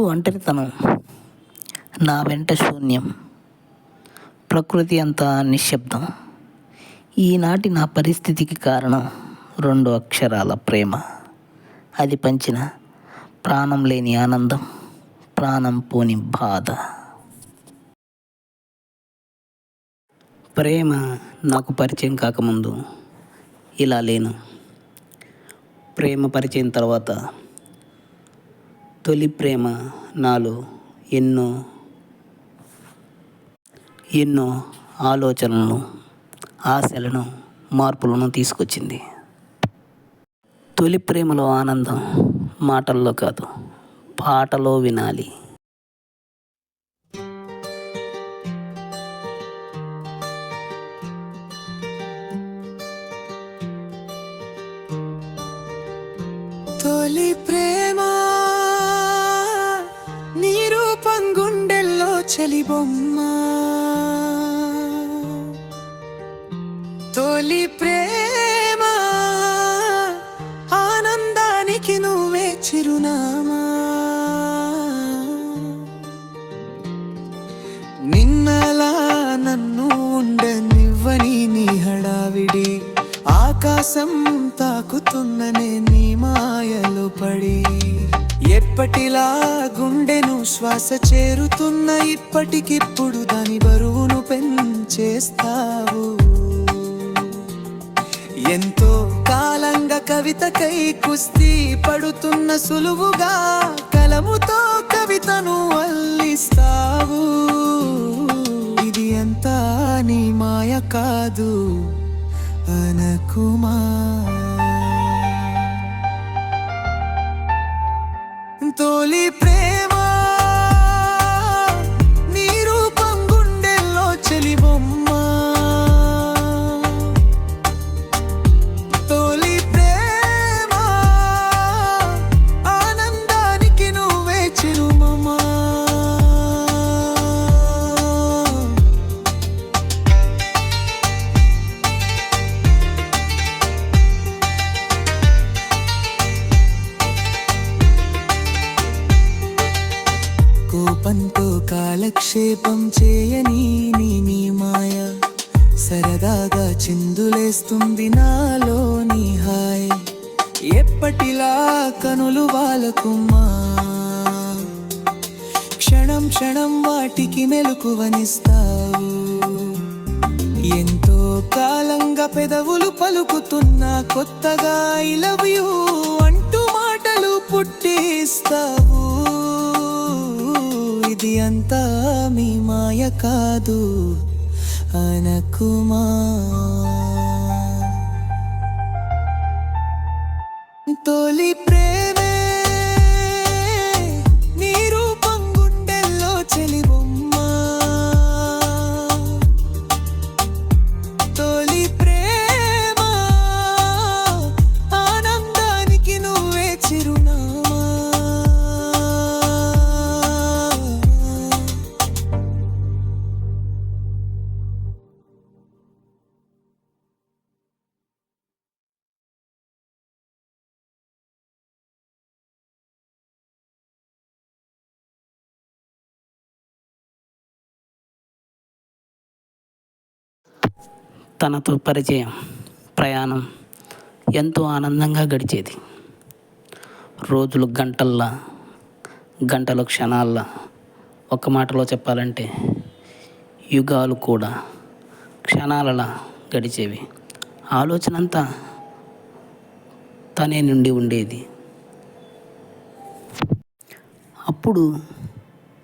ఒంటరితనం నా వెంట శూన్యం. ప్రకృతి అంతా నిశ్శబ్దం. ఈనాటి నా పరిస్థితికి కారణం రెండు అక్షరాల ప్రేమ. అది పంచిన ప్రాణం లేని ఆనందం ప్రాణం పోని బాధ. ప్రేమ నాకు పరిచయం కాకముందు ఇలా లేను. ప్రేమ పరిచయం తర్వాత తొలి ప్రేమ నాలో ఎన్నో ఎన్నో ఆలోచనలను ఆశలను మార్పులను తీసుకొచ్చింది. తొలి ప్రేమలో ఆనందం మాటల్లో కాదు పాటలో వినాలి. ఆకాశం తాకుతున్ననే నీ మాయలు పడి. ఎప్పటిలా గుండెను శ్వాస చేరుతున్న ఇప్పటికిప్పుడు దాని బరువును పెంచేస్తావు. ఎంతో కాలంగా కవితకై కుస్తీ పడుతున్న సులువుగా కలముతో కవితను అల్లిస్తావు. ఇది అంతా నీ మాయ కాదు. అనకుమా కాలక్షేపం చేయని నీ నీ మాయ. సరదాగా చిందులేస్తుంది నాలోని హాయ్. ఎప్పటిలా కనులు వాలకుమ్మా క్షణం క్షణం వాటికి మెలకువనిస్తావు. ఎంతో కాలంగా పెదవులు పలుకుతున్నా కొత్తగా ఐ లవ్ యూ అంటూ మాటలు పుట్టిస్తావు. ఇది అంతా మీ మాయ కాదు అనకుమా. తొలి ప్రే తనతో పరిచయం ప్రయాణం ఎంతో ఆనందంగా గడిచేది. రోజులు గంటల్లా గంటలు క్షణాల్లా. ఒక మాటలో చెప్పాలంటే యుగాలు కూడా క్షణాలలా గడిచేవి. ఆలోచన అంతా తనే నుండి ఉండేది. అప్పుడు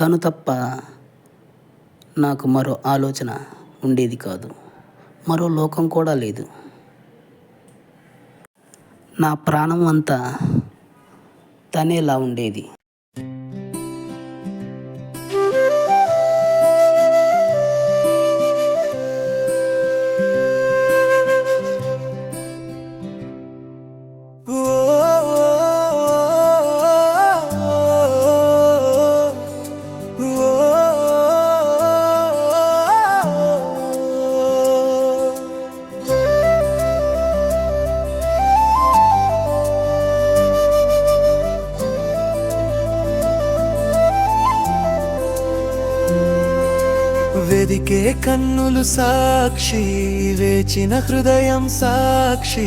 తను తప్ప నాకు మరో ఆలోచన ఉండేది కాదు. మరో లోకం కూడా లేదు. నా ప్రాణం అంతా తనేలా ఉండేది. కన్నులు సాక్షి వేచిన హృదయం సాక్షి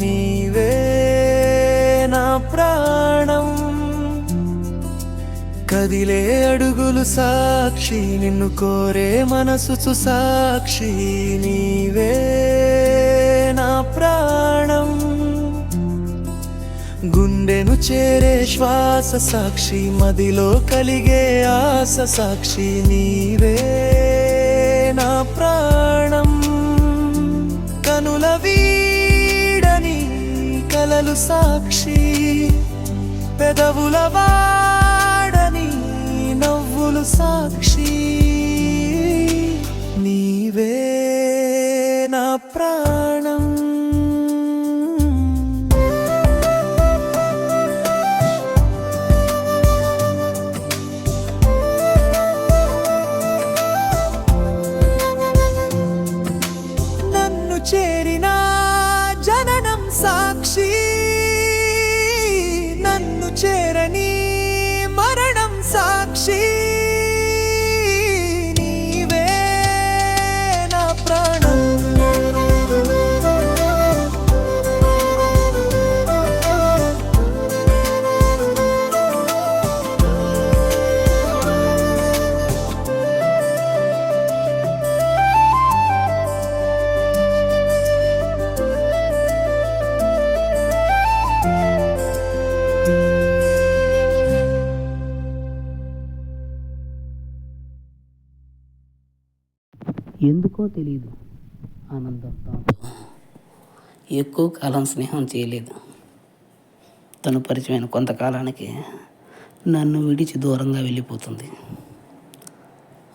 నీవే నా ప్రాణం. కదిలే అడుగులు సాక్షి నిన్ను కోరే మనసు సాక్షి నీవే నా ప్రాణం. గుండెను చేరే శ్వాస సాక్షి మదిలో కలిగే ఆశ సాక్షి నీవే కలలు సాక్షి పెదవుల వాడని నవ్వులు సాక్షి. నీవే నా ప్రా ఎందుకో తెలియదు ఆనందం ఎక్కువ కాలం స్నేహం చేయలేదు. తను పరిచయమైన కొంతకాలానికి నన్ను విడిచి దూరంగా వెళ్ళిపోతుంది.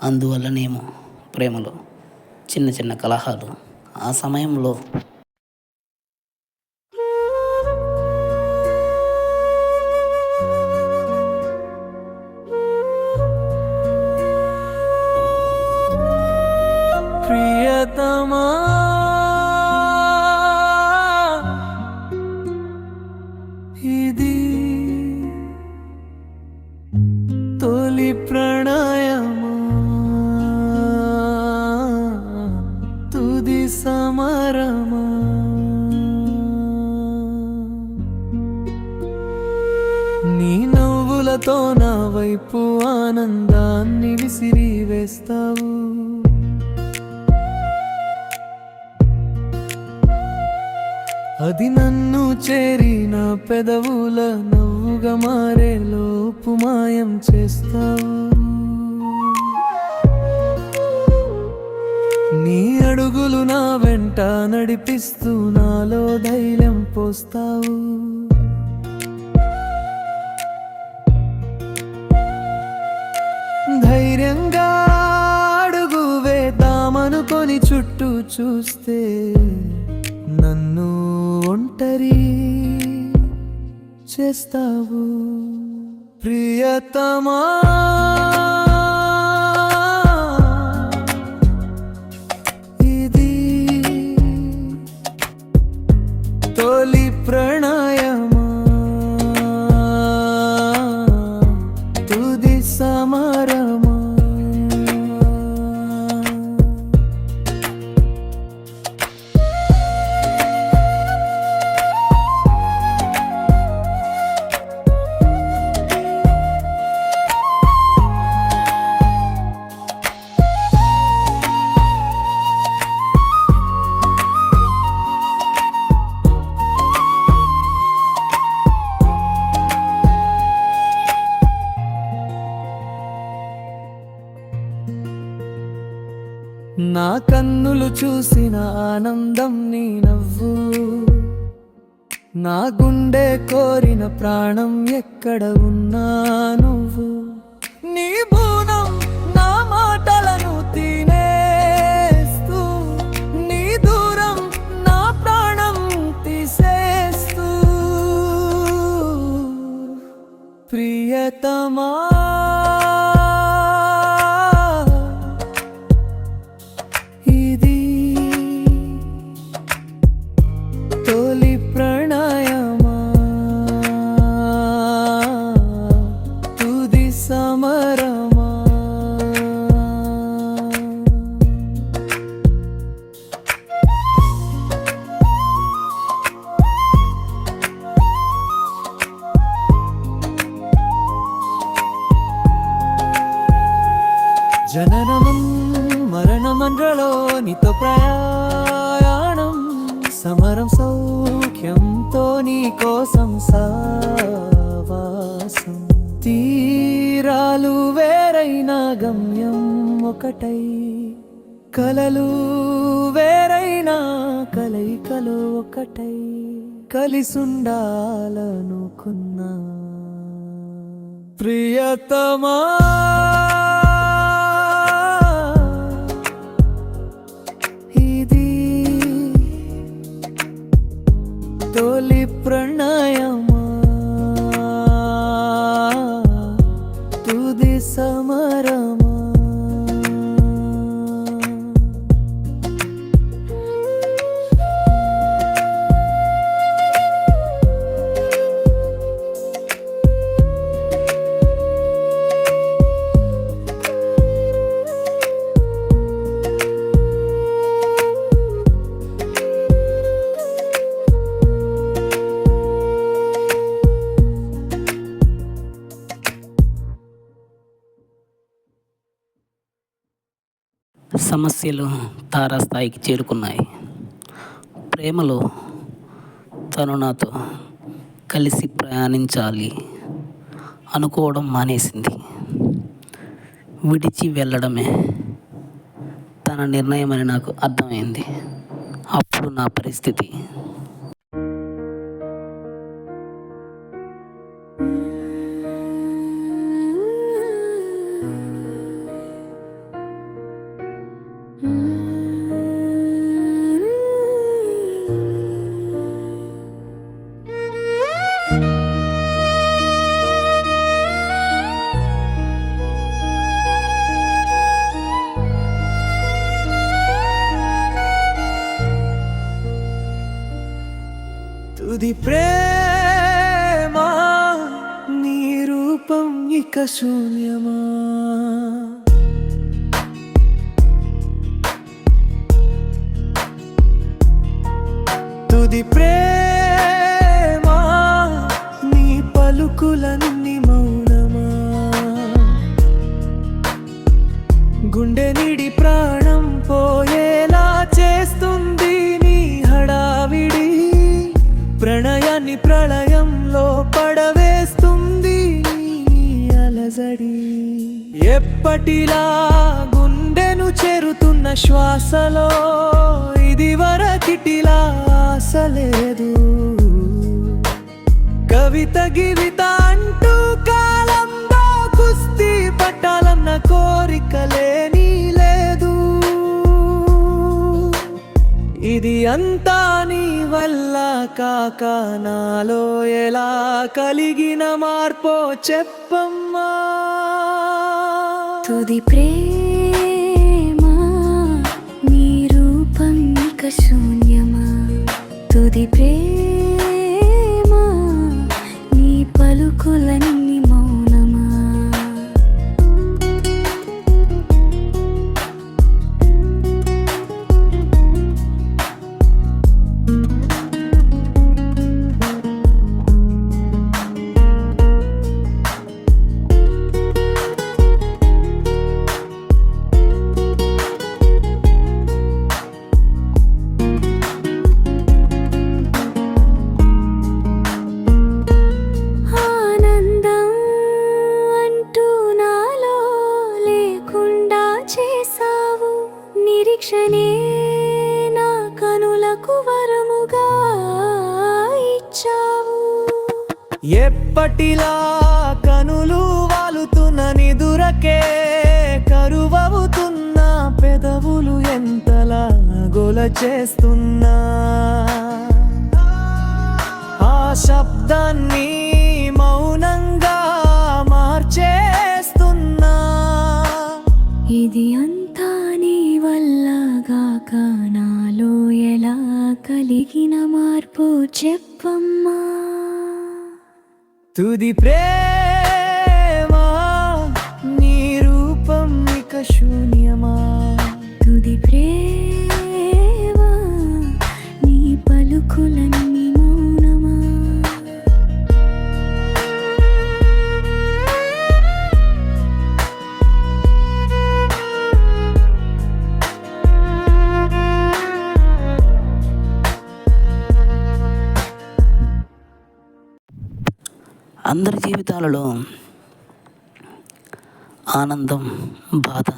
అందువల్లనేమో ప్రేమలో చిన్న చిన్న కలహాలు ఆ సమయంలో కళ్ళతో నా వైపు ఆనందాన్ని విసిరి వేస్తావు అది నన్ను చేరి నా పెదవుల నవ్వుగా మారే లోపు మాయం చేస్తావు. నీ అడుగులు నా వెంట నడిపిస్తూ నాలో ధైర్యం పోస్తావు. ధైర్యంగా అడుగు వేద్దామనుకొని చుట్టూ చూస్తే నన్ను ఒంటరి చేస్తావు. ప్రియతమా ఇది తొలి ప్రణా Florida. జననమం మరణమండ్రలో నీతో ప్రయాణం సమరం సౌఖ్యంతో నీ కోసం సావాసం తీరాలు వేరైన గమ్యం ఒకటై కలలు వేరైన కలయికలు ఒకటై కలిసుండాలనుకున్నా ప్రియతమా తొలి ప్రణయమా సమస్యలు తారాస్థాయికి చేరుకున్నాయి. ప్రేమలో తను నాతో కలిసి ప్రయాణించాలి అనుకోవడం మానేసింది. విడిచి వెళ్ళడమే తన నిర్ణయమని నాకు అర్థమైంది. అప్పుడు నా పరిస్థితి శూన్యమా తుది ప్రేమా నీ పలుకులన్నీ మౌనమా గుండె నిడి ప్రాణం పోయేలా చేస్తుంది నీ హడావిడి ప్రణయాన్ని ప్రళయంలో పడ ఎప్పటిలా గుండెను చెరుతున్న శ్వాసలో ఇది వరకిటిలా ఆశలేదు కవిత గివిత అంటూ కాలంలో కుస్తీ పట్టాలన్న కోరిక లేని లేదు. ఇది అంతా నీ వల్ల కాక నాలో ఎలా కలిగిన మార్పో చెప్పమ్మా. తుది ప్రేమ నీ రూపం ఇక శూన్యమా తుది ప్రేమ. శబ్దాన్ని మౌనంగా మార్చేస్తున్నా. ఇది అంతా నీ వల్లగాక నాలో ఎలా కలిగిన మార్పు చెప్పమ్మా. తుది ప్రేమా నీ రూపం ఇక శూన్యమా? తుది ప్రేమ నీ పలుకులన్నీ అందరి జీవితాలలో ఆనందం బాధ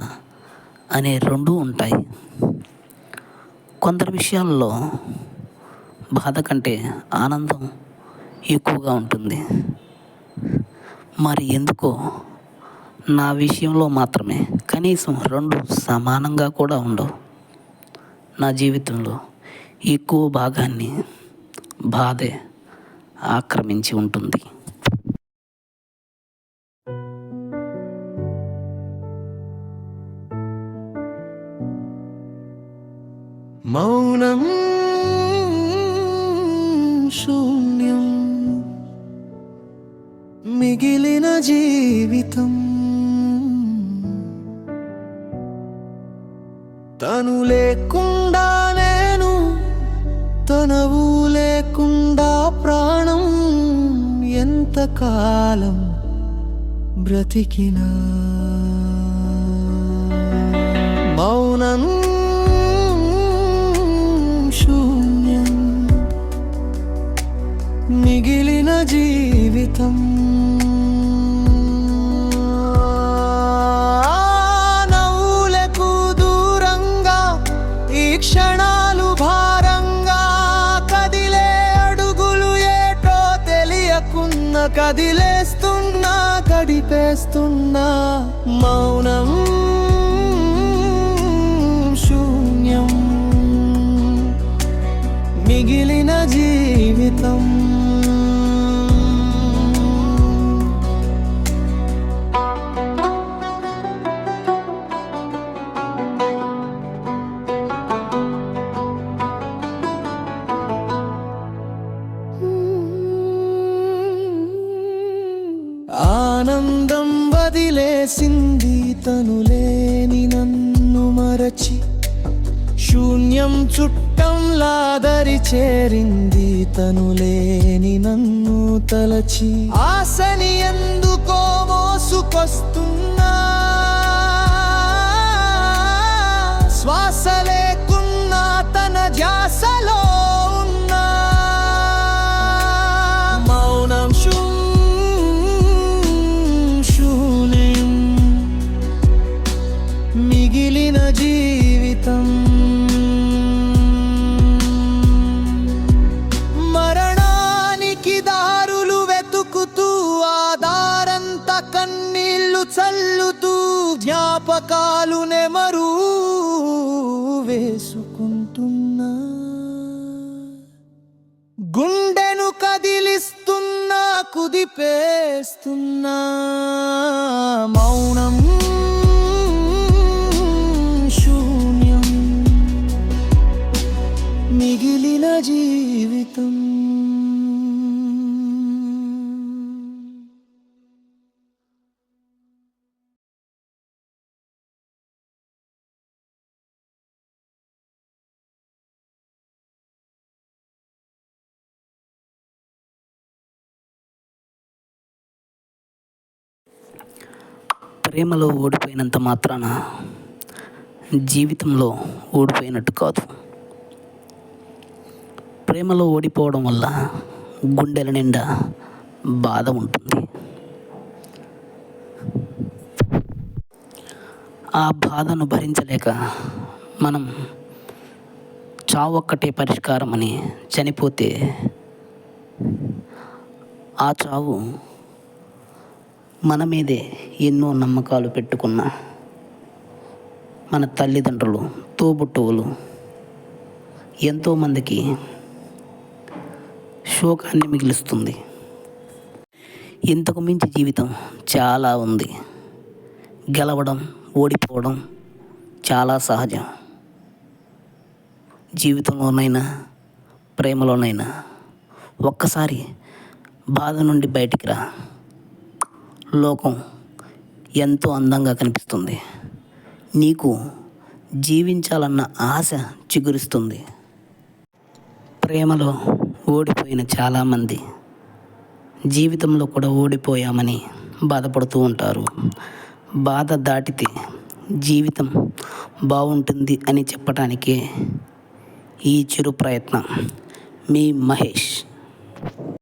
అనే రెండు ఉంటాయి. కొందరి విషయాల్లో బాధ కంటే ఆనందం ఎక్కువగా ఉంటుంది. మరి ఎందుకో నా విషయంలో మాత్రమే. కనీసం రెండు సమానంగా కూడా ఉండవు. నా జీవితంలో ఎక్కువ భాగాన్ని బాధే ఆక్రమించి ఉంటుంది. మౌనం శూన్యం. మిగిలిన జీవితం తను లేకుండా నేను తనవు లేకుండా ప్రాణం ఎంతకాలం బ్రతికినా. జీవితం. నవ్వులకు దూరంగా ఈ క్షణాలు భారంగా కదిలే అడుగులు ఏటో తెలియకున్న కదిలేస్తున్నా గడిపేస్తున్నా మౌనం అతను లేని నన్ను తలచి ఆశని ఎందుకో మోసుకొస్తున్నా. శ్వాస లేకున్నా తన ధ్యాసలో నెమరు వేసుకుంటున్నా గుండెను కదిలిస్తున్నా కుదిపేస్తున్నా. ప్రేమలో ఓడిపోయినంత మాత్రాన జీవితంలో ఓడిపోయినట్టు కాదు. ప్రేమలో ఓడిపోవడం వల్ల గుండెల నిండా బాధ ఉంటుంది. ఆ బాధను భరించలేక మనం చావు ఒక్కటే పరిష్కారం అని చనిపోతే ఆ చావు మన మీదే ఎన్నో నమ్మకాలు పెట్టుకున్న మన తల్లిదండ్రులు తోబుట్టువులు ఎంతోమందికి శోకాన్ని మిగిలిస్తుంది. ఇంతకు మించి జీవితం చాలా ఉంది. గెలవడం ఓడిపోవడం చాలా సహజం. జీవితంలోనైనా ప్రేమలోనైనా ఒక్కసారి బాధ నుండి బయటికి రా. లోకం ఎంతో అందంగా కనిపిస్తుంది. నీకు జీవించాలన్న ఆశ చిగురిస్తుంది. ప్రేమలో ఓడిపోయిన చాలామంది జీవితంలో కూడా ఓడిపోయామని బాధపడుతూ ఉంటారు. బాధ దాటితే జీవితం బాగుంటుంది అని చెప్పటానికే ఈ చిరు ప్రయత్నం. మీ మహేష్.